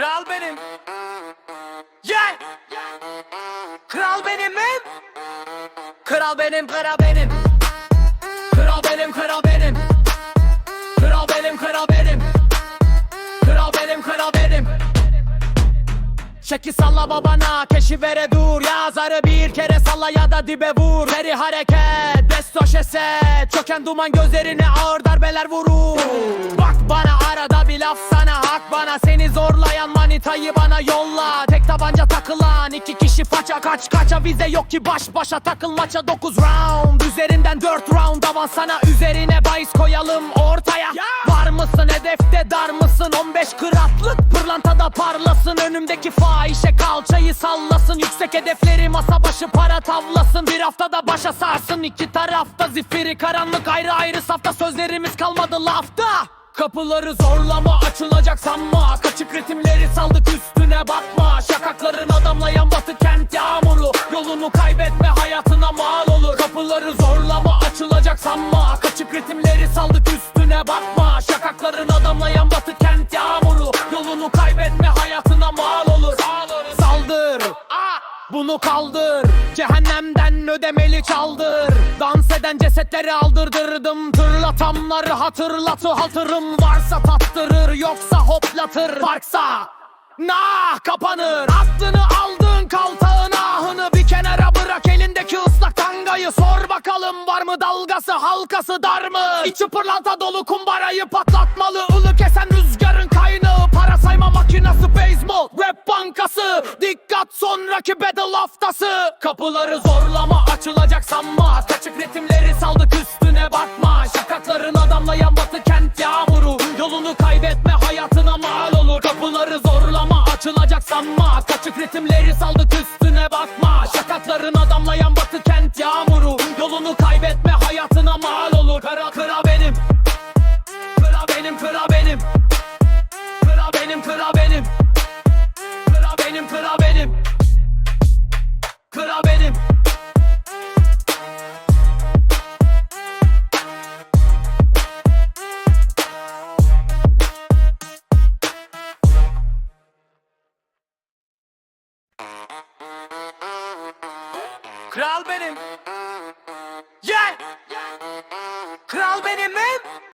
Kral benim. Yeah. Kral benim mi? Kral benim, kral benim. Kral benim, kral benim. Kral benim, kral benim. Kral benim, kral benim. Çeki salla babana, keşi vere dur Yazarı bir kere salla ya da dibe vur Seri hareket, eset Çöken duman gözlerine ağır darbeler vurur. Bak bana arada bir laf sana hak bana. Seni zorlayan manitayı bana yolla. Tek tabanca takılan iki kişi faça Kaç kaça vize yok ki baş başa. Takıl maça 9 round Üzerinden 4 round avans sana Üzerine bahis koyalım ortaya. Var mısın hedefte dar mısın? 15 kıratlık pırlantada parlasın. Önümdeki fahişe kalçayı sallasın. Yüksek hedefleri masa başı para tavlasın. Bir haftada başa sarsın. İki tarafta Zifiri karanlık. Ayrı ayrı safta Sözlerimiz kalmadı lafta. Kapıları zorlama açılacak sanma. Kaçık ritimleri saldık üstüne bakma. Şakakların adamlayan yağmuru Yolunu kaybetme hayatına mal olur. Kapıları zorlama açılacak sanma. Kaçık ritimleri saldık üstüne bakma. Şakakların adamlayan batı kent yağmuru. Yolunu kaybetme hayatına mal olur. Saldır. Bunu kaldır. Cehennemden ödemeli çaldır. Dans eden cesetleri aldırdırdım. Tırlatamları hatırlatı hatırım Varsa tattırır yoksa hoplatır. Farksa Nah kapanır. Aklını aldın kaltağın tangayı Sor bakalım var mı dalgası halkası dar mı? İçi pırlanta dolu kumbarayı patlatmalı Ilı kesen rüzgarın kaynağı. Para sayma makinası beyzbol Rap bankası. Dikkat sonraki battle haftası. Kapıları zorlama açılacak sanma. Kaçık ritimleri saldık üstüne bakma. Şakakların adamlayan batı kent yağmuru. Yolunu kaybetme hayatına mal olur. Kapıları zorlama açılacak sanma. Kaçık ritimleri saldık üstüne bakma. Şakakların adamlayan batı kent yağmuru Yolunu kaybetme hayatına Kral benim. Gel. Kral benim mi?